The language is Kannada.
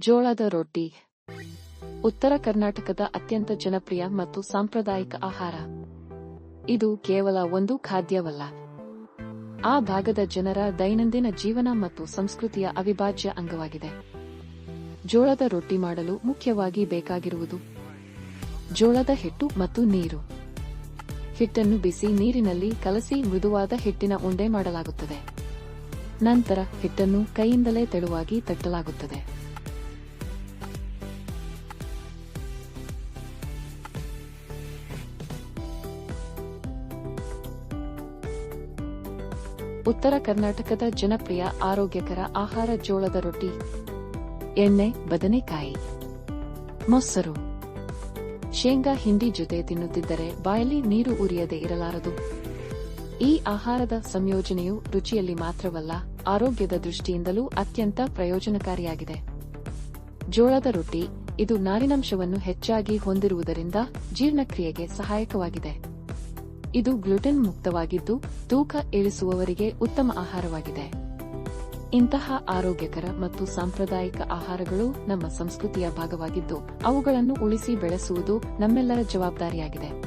ಜೋಳದ ರೊಟ್ಟಿ. ಉತ್ತರ ಕರ್ನಾಟಕದ ಅತ್ಯಂತ ಜನಪ್ರಿಯ ಮತ್ತು ಸಾಂಪ್ರದಾಯಿಕ ಆಹಾರ. ಇದು ಕೇವಲ ಒಂದು ಖಾದ್ಯವಲ್ಲ. ಆ ಭಾಗದ ಜನರ ದೈನಂದಿನ ಜೀವನ ಮತ್ತು ಸಂಸ್ಕೃತಿಯ ಅವಿಭಾಜ್ಯ ಅಂಗವಾಗಿದೆ. ಜೋಳದ ರೊಟ್ಟಿ ಮಾಡಲು ಮುಖ್ಯವಾಗಿ ಬೇಕಾಗಿರುವುದು ಜೋಳದ ಹಿಟ್ಟು ಮತ್ತು ನೀರು. ಹಿಟ್ಟನ್ನು ಬಿಸಿ ನೀರಿನಲ್ಲಿ ಕಲಸಿ ಮೃದುವಾದ ಹಿಟ್ಟಿನ ಉಂಡೆ ಮಾಡಲಾಗುತ್ತದೆ. ನಂತರ ಹಿಟ್ಟನ್ನು ಕೈಯಿಂದಲೇ ತೆಳುವಾಗಿ ತಟ್ಟಲಾಗುತ್ತದೆ. ಉತ್ತರ ಕರ್ನಾಟಕದ ಜನಪ್ರಿಯ ಆರೋಗ್ಯಕರ ಆಹಾರ ಜೋಳದ ರೊಟ್ಟಿ. ಎಣ್ಣೆ, ಬದನೆಕಾಯಿ. ಮೊಸರು. ಶೇಂಗಾ ಹಿಂಡಿ ಜೊತೆ ತಿನ್ನುತ್ತಿದ್ದರೆ ಬಾಯಲ್ಲಿ ನೀರು ಉರಿಯದೆ ಇರಲಾರದು. ಈ ಆಹಾರದ ಸಂಯೋಜನೆಯು ರುಚಿಯಲ್ಲಿ ಮಾತ್ರವಲ್ಲ, ಆರೋಗ್ಯದ ದೃಷ್ಟಿಯಿಂದಲೂ ಅತ್ಯಂತ ಪ್ರಯೋಜನಕಾರಿಯಾಗಿದೆ. ಜೋಳದ ರೊಟ್ಟಿ ಇದು ನಾರಿನಂಶವನ್ನು ಹೆಚ್ಚಾಗಿ ಹೊಂದಿರುವುದರಿಂದ ಜೀರ್ಣಕ್ರಿಯೆಗೆ ಸಹಾಯಕವಾಗಿದೆ. ಇದು ಗ್ಲುಟೆನ್ ಮುಕ್ತವಾಗಿದ್ದು ತೂಕ ಇಳಿಸುವವರಿಗೆ ಉತ್ತಮ ಆಹಾರವಾಗಿದೆ. ಇಂತಹ ಆರೋಗ್ಯಕರ ಮತ್ತು ಸಾಂಪ್ರದಾಯಿಕ ಆಹಾರಗಳು ನಮ್ಮ ಸಂಸ್ಕೃತಿಯ ಭಾಗವಾಗಿದ್ದು ಅವುಗಳನ್ನು ಉಳಿಸಿ ಬೆಳೆಸುವುದು ನಮ್ಮೆಲ್ಲರ ಜವಾಬ್ದಾರಿಯಾಗಿದೆ.